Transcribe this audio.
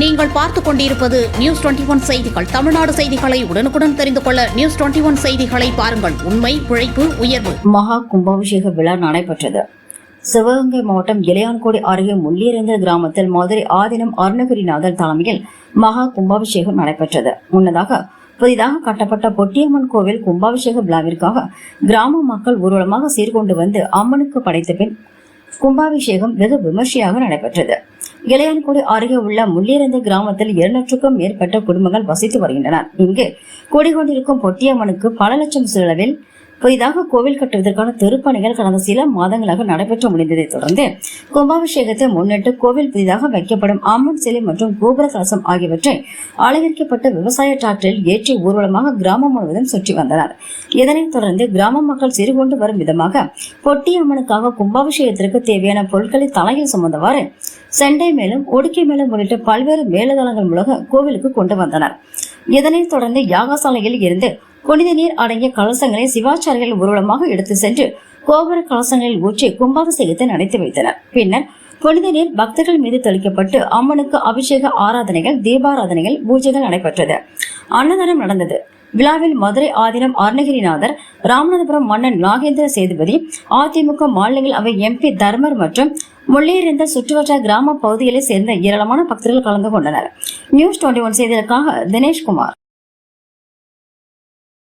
நீங்கள் பார்த்துக் கொண்டிருப்பது நியூஸ் டுவெண்டி ஒன் செய்திகள். தமிழ்நாடு செய்திகளை உடனுக்குடன் தெரிந்து கொள்ள நியூஸ் டுவெண்டி ஒன் செய்திகளை பாருங்கள். உண்மை உழைப்பு உயர்வு. மகா கும்பாபிஷேக விழா நடைபெற்றது. சிவகங்கை மாவட்டம் இளையான்குடி அருகே முள்ளியிருந்த கிராமத்தில் மதுரை ஆதினம் அருணகிரிநாதர் தலைமையில் மகா கும்பாபிஷேகம் நடைபெற்றது. முன்னதாக புதிதாக கட்டப்பட்ட பொட்டியம்மன் கோவில் கும்பாபிஷேக விழாவிற்காக கிராம மக்கள் ஊர்வலமாக சீர்கொண்டு வந்து அம்மனுக்கு படைத்த பின் கும்பாபிஷேகம் வெகு விமர்சையாக நடைபெற்றது. இளையான்குடி அருகே உள்ள முள்ளியறந்த கிராமத்தில் இருநூற்றுக்கும் மேற்பட்ட குடும்பங்கள் வசித்து வருகின்றன. இங்கு குடிகொண்டிருக்கும் பொட்டியம்மனுக்கு பல லட்சம் செலவில் புதிதாக கோவில் கட்டுவதற்கான திருப்பணிகள் கடந்த சில மாதங்களாக நடைபெற்று முடிந்ததை தொடர்ந்து கும்பாபிஷேகத்தை முன்னிட்டு கோவில் புதிதாக வைக்கப்படும் அம்மன் சிலை மற்றும் கோபுர கலசம் ஆகியவற்றை அலங்கரிக்கப்பட்ட விவசாய டிராக்டரில் ஏற்றி ஊர்வலமாக கிராமம் முழுவதும் சுற்றி வந்தனர். இதனைத் தொடர்ந்து கிராம மக்கள் சிறுகொண்டு வரும் விதமாக பொட்டி அம்மனுக்காக கும்பாபிஷேகத்திற்கு தேவையான பொருட்களை தலையில் சுமந்தவாறு செண்டை மேலும் ஒடுக்கை மேலும் உள்ளிட்ட பல்வேறு மேலதளங்கள் மூலம் கோவிலுக்கு கொண்டு வந்தனர். இதனைத் தொடர்ந்து யாகசாலையில் இருந்து புனித நீர் அடங்கிய கலசங்களை சிவாச்சாரிகள் ஊர்வலமாக எடுத்து சென்று கோபுர கலசங்களில் ஊற்றி கும்பாபிஷேகத்தை நடத்தி வைத்தனர். பின்னர் புனித நீர் பக்தர்கள் மீது தெளிக்கப்பட்டு அம்மனுக்கு அபிஷேக ஆராதனைகள் தீபாராதனைகள் பூஜைகள் நடைபெற்றது. அன்னதானம் நடந்தது. விழாவில் மதுரை ஆதீனம் அருணகிரிநாதர் ராமநாதபுரம் மன்னன் நாகேந்திர சேதுபதி அதிமுக மாநிலங்கள் அவை எம்பி தர்மர் மற்றும் முள்ளேறிந்த சுற்றுவட்டார கிராம பகுதிகளைச் சேர்ந்த ஏராளமான பக்தர்கள் கலந்து கொண்டனர். நியூஸ் டுவெண்டி ஒன் செய்திகளுக்காக தினேஷ்குமார்.